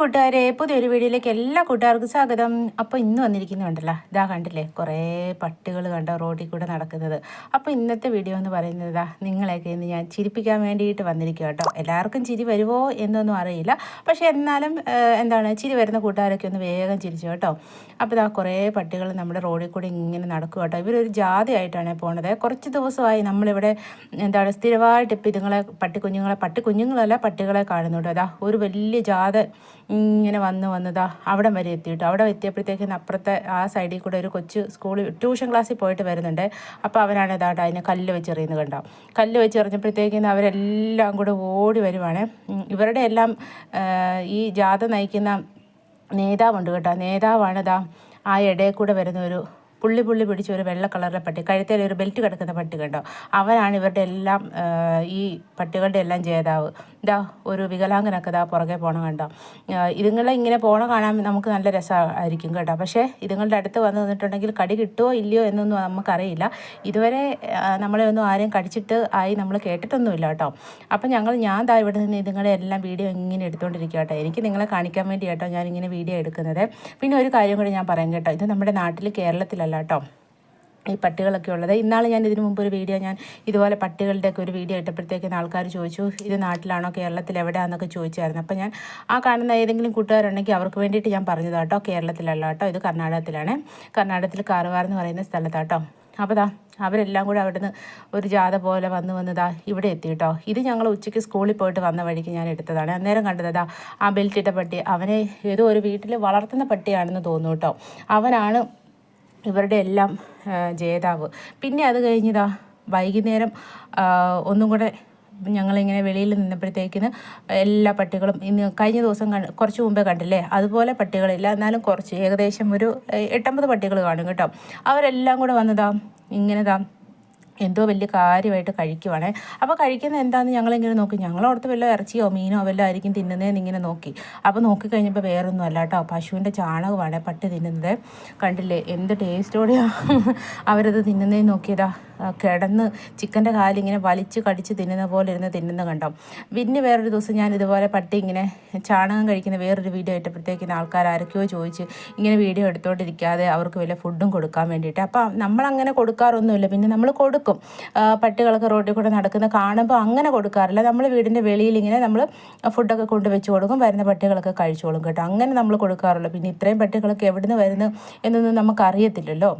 കൂട്ടുകാരെ പുതിയൊരു വീഡിയോയിലേക്ക് എല്ലാ കൂട്ടുകാർക്കും സ്വാഗതം. അപ്പോൾ ഇന്ന് വന്നിരിക്കുന്നുണ്ടല്ലോ ഇതാ കണ്ടില്ലേ കുറേ പട്ടികൾ കണ്ട റോഡിൽ കൂടെ നടക്കുന്നത്. അപ്പോൾ ഇന്നത്തെ വീഡിയോ എന്ന് പറയുന്നത് നിങ്ങളെയൊക്കെ ഇന്ന് ഞാൻ ചിരിപ്പിക്കാൻ വേണ്ടിയിട്ട് വന്നിരിക്കുക കേട്ടോ. എല്ലാവർക്കും ചിരി വരുമോ എന്നൊന്നും അറിയില്ല. പക്ഷേ എന്നാലും എന്താണ് ചിരി വരുന്ന കൂട്ടുകാരൊക്കെ ഒന്ന് വേഗം ചിരിച്ചു കേട്ടോ. അപ്പോൾ ഇതാ കുറേ പട്ടികൾ നമ്മുടെ റോഡിൽ കൂടെ ഇങ്ങനെ നടക്കുക കേട്ടോ. ഇവരൊരു ജാതിയായിട്ടാണ് പോണത്. കുറച്ച് ദിവസമായി നമ്മളിവിടെ എന്താണ് സ്ഥിരമായിട്ട് ഇപ്പം ഇതുങ്ങളെ പട്ടിക്കുഞ്ഞുങ്ങളെ പട്ടിക്കുഞ്ഞുങ്ങളല്ല പട്ടികളെ കാണുന്നുണ്ട്. അതാ ഒരു വലിയ ജാത ഇങ്ങനെ വന്ന് വന്നതാ അവിടം വരെ എത്തിയിട്ട്. അവിടെ എത്തിയപ്പോഴത്തേക്കും അപ്പുറത്തെ ആ സൈഡിൽ കൂടെ ഒരു കൊച്ചു സ്കൂളിൽ ട്യൂഷൻ ക്ലാസ്സിൽ പോയിട്ട് വരുന്നുണ്ട്. അപ്പോൾ അവരാണ് ഇതായിട്ട് അതിനെ കല്ല് വെച്ചെറിയുന്നത് കണ്ടോ? കല്ല് വെച്ചെറിഞ്ഞപ്പോഴത്തേക്കും അവരെല്ലാം കൂടെ ഓടി വരുവാണ്. ഇവരുടെ എല്ലാം ഈ ജാഥ നയിക്കുന്ന നേതാവുണ്ട് കേട്ടോ. നേതാവാണ് ഇതാ ആ ഇടയിൽ കൂടെ വരുന്ന ഒരു പുള്ളി പുള്ളി പിടിച്ച ഒരു വെള്ള കളറിലെ പട്ടി കഴുത്തിൽ ഒരു ബെൽറ്റ് കിടക്കുന്ന പട്ടി കണ്ടോ? അവനാണ് ഇവരുടെ എല്ലാം ഈ പട്ടികളുടെ എല്ലാം ജേതാവ്. ഇതാ ഒരു വികലാംഗനൊക്കെ ഇതാ പുറകെ പോകണം കണ്ടോ? ഇതുങ്ങളെ ഇങ്ങനെ പോണ കാണാൻ നമുക്ക് നല്ല രസമായിരിക്കും കേട്ടോ. പക്ഷേ ഇതുങ്ങളുടെ അടുത്ത് വന്ന് നിന്നിട്ടുണ്ടെങ്കിൽ കടി കിട്ടുമോ ഇല്ലയോ എന്നൊന്നും നമുക്കറിയില്ല. ഇതുവരെ നമ്മളെ ഒന്നും ആരെയും കടിച്ചിട്ട് ആയി നമ്മൾ കേട്ടിട്ടൊന്നുമില്ല കേട്ടോ. അപ്പം ഞങ്ങൾ ഞാൻ ദാ ഇവിടെ നിന്ന് ഇതുങ്ങളെ എല്ലാം വീഡിയോ ഇങ്ങനെ എടുത്തുകൊണ്ടിരിക്കുക കേട്ടോ. എനിക്ക് നിങ്ങളെ കാണിക്കാൻ വേണ്ടി കേട്ടോ ഞാനിങ്ങനെ വീഡിയോ എടുക്കുന്നത്. പിന്നെ ഒരു കാര്യം കൂടി ഞാൻ പറയാം കേട്ടോ. ഇത് നമ്മുടെ നാട്ടിൽ കേരളത്തിലല്ല കേട്ടോ. ഈ പട്ടികളൊക്കെ ഉള്ളത്. ഇന്നാൾ ഞാൻ ഇതിനു മുമ്പ് ഒരു വീഡിയോ ഞാൻ ഇതുപോലെ പട്ടികളുടെയൊക്കെ ഒരു വീഡിയോ ഇട്ടപ്പോഴത്തേക്കും ആൾക്കാർ ചോദിച്ചു ഇത് നാട്ടിലാണോ? കേരളത്തിൽ എവിടെയാണെന്നൊക്കെ ചോദിച്ചായിരുന്നു. അപ്പോൾ ഞാൻ ആ കാണുന്ന ഏതെങ്കിലും കൂട്ടുകാരുണ്ടെങ്കിൽ അവർക്ക് വേണ്ടിയിട്ട് ഞാൻ പറഞ്ഞതാണ് കേട്ടോ. കേരളത്തിലല്ല കേട്ടോ. ഇത് കർണാടകത്തിലാണ്. കർണാടകത്തിൽ കാർവാർ എന്ന് പറയുന്ന സ്ഥലത്താട്ടോ അപ്പോൾ ദാ അവരെല്ലാം കൂടെ അവിടുന്ന് ഒരു ജാഥ പോലെ വന്ന് വന്നതാ ഇവിടെ എത്തി കേട്ടോ. ഇത് ഞങ്ങൾ ഉച്ചയ്ക്ക് സ്കൂളിൽ പോയിട്ട് വന്ന വഴിക്ക് ഞാൻ എടുത്തതാണ്. അന്നേരം കണ്ടതാ ആ ബെൽറ്റിട്ട പട്ടി അവനെ ഏതോ ഒരു വീട്ടിൽ വളർത്തുന്ന പട്ടിയാണെന്ന് തോന്നുന്നു കേട്ടോ. അവനാണ് ഇവരുടെ എല്ലാം ജേതാവ്. പിന്നെ അത് കഴിഞ്ഞതാ വൈകുന്നേരം ഒന്നും കൂടെ ഞങ്ങളിങ്ങനെ വെളിയിൽ നിന്നപ്പോഴത്തേക്കിന് എല്ലാ പട്ടികളും ഇന്ന് കഴിഞ്ഞ ദിവസം കുറച്ച് മുമ്പേ കണ്ടില്ലേ? അതുപോലെ പട്ടികളില്ല. എന്നാലും കുറച്ച് ഏകദേശം ഒരു എട്ടമ്പത് പട്ടികൾ കാണും കേട്ടോ. അവരെല്ലാം കൂടെ വന്നതാ ഇങ്ങനെതാ എന്തോ വലിയ കാര്യമായിട്ട് കഴിക്കുവാണേ. അപ്പോൾ കഴിക്കുന്നത് എന്താണെന്ന് ഞങ്ങളിങ്ങനെ നോക്കി. ഞങ്ങളോടത്ത് വല്ല ഇറച്ചിയോ മീനോ വല്ലതും ആയിരിക്കും തിന്നുന്നതെന്ന് ഇങ്ങനെ നോക്കി. അപ്പോൾ നോക്കിക്കഴിഞ്ഞപ്പോൾ വേറൊന്നും അല്ല കേട്ടോ. പശുവിന്റെ ചാണകമാണ് പട്ടി തിന്നുന്നത്. കണ്ടില്ലേ? എന്ത് ടേസ്റ്റോടെയാണ് അവരത് തിന്നുന്നതെന്ന് നോക്കിയതാ. കിടന്ന് ചിക്കന്റെ കാലിങ്ങനെ വലിച്ച് കടിച്ച് തിന്നുന്ന പോലെ ഇരുന്ന് തിന്നുന്ന കണ്ടോ? പിന്നെ വേറൊരു ദിവസം ഞാൻ ഇതുപോലെ പട്ടി ഇങ്ങനെ ചാണകം കഴിക്കുന്ന വേറൊരു വീഡിയോ ഇട്ടപ്പോഴത്തേക്കിന് ആൾക്കാർ ആരൊക്കെയോ ചോദിച്ച് ഇങ്ങനെ വീഡിയോ എടുത്തോണ്ടിരിക്കാതെ അവർക്ക് വല്ല ഫുഡും കൊടുക്കാൻ വേണ്ടിയിട്ട്. അപ്പം നമ്മളങ്ങനെ കൊടുക്കാറൊന്നുമില്ല. പിന്നെ നമ്മൾ കൊടുക്കും. പട്ടികളൊക്കെ റോഡിൽ കൂടെ നടക്കുന്ന കാണുമ്പോൾ അങ്ങനെ കൊടുക്കാറില്ല. നമ്മൾ വീടിന്റെ വെളിയിൽ ഇങ്ങനെ നമ്മൾ ഫുഡൊക്കെ കൊണ്ട് വെച്ച് കൊടുക്കും. വരുന്ന പട്ടികളൊക്കെ കഴിച്ചോളും കേട്ടോ. അങ്ങനെ നമ്മൾ കൊടുക്കാറുള്ളൂ. പിന്നെ ഇത്രയും പട്ടികളൊക്കെ എവിടുന്ന് വരുന്നു എന്നൊന്നും നമുക്കറിയത്തില്ലല്ലോ.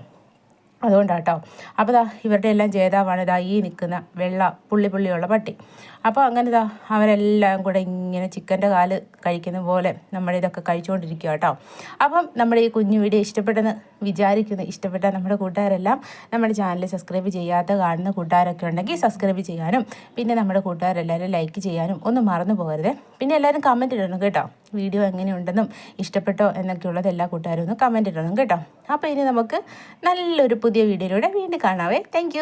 അതുകൊണ്ടാട്ടോ. അപ്പോൾ ദാ ഇവരുടെ എല്ലാം ജേതാവാണ് ഇതാ ഈ നിൽക്കുന്ന വെള്ള പുള്ളി പുള്ളിയുള്ള പട്ടി. അപ്പോൾ അങ്ങനെ ഇതാ അവരെല്ലാം കൂടെ ഇങ്ങനെ ചിക്കന്റെ കാൽ കഴിക്കുന്ന പോലെ നമ്മൾ ഇതൊക്കെ കഴിച്ചുകൊണ്ടിരിക്കുക കേട്ടോ അപ്പം നമ്മുടെ ഈ കുഞ്ഞു വീഡിയോ ഇഷ്ടപ്പെട്ടെന്ന് വിചാരിക്കുന്ന. ഇഷ്ടപ്പെട്ട നമ്മുടെ കൂട്ടുകാരെല്ലാം നമ്മുടെ ചാനൽ സബ്സ്ക്രൈബ് ചെയ്യാത്ത കാണുന്ന കൂട്ടുകാരൊക്കെ ഉണ്ടെങ്കിൽ സബ്സ്ക്രൈബ് ചെയ്യാനും പിന്നെ നമ്മുടെ കൂട്ടുകാരെല്ലാവരും ലൈക്ക് ചെയ്യാനും ഒന്നും മറന്നു പോകരുത്. പിന്നെ എല്ലാവരും കമന്റ് ഇടണം കേട്ടോ. വീഡിയോ എങ്ങനെയുണ്ടെന്നും ഇഷ്ടപ്പെട്ടോ എന്നൊക്കെയുള്ളത് എല്ലാ കൂട്ടുകാരും ഒന്ന് കമന്റ് ഇടണം കേട്ടോ. അപ്പോൾ ഇനി നമുക്ക് നല്ലൊരു പുതിയ വീഡിയോയിലൂടെ വീണ്ടും കാണാവേ. താങ്ക്